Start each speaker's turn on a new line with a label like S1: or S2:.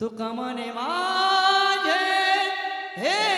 S1: તું કમને માજે હે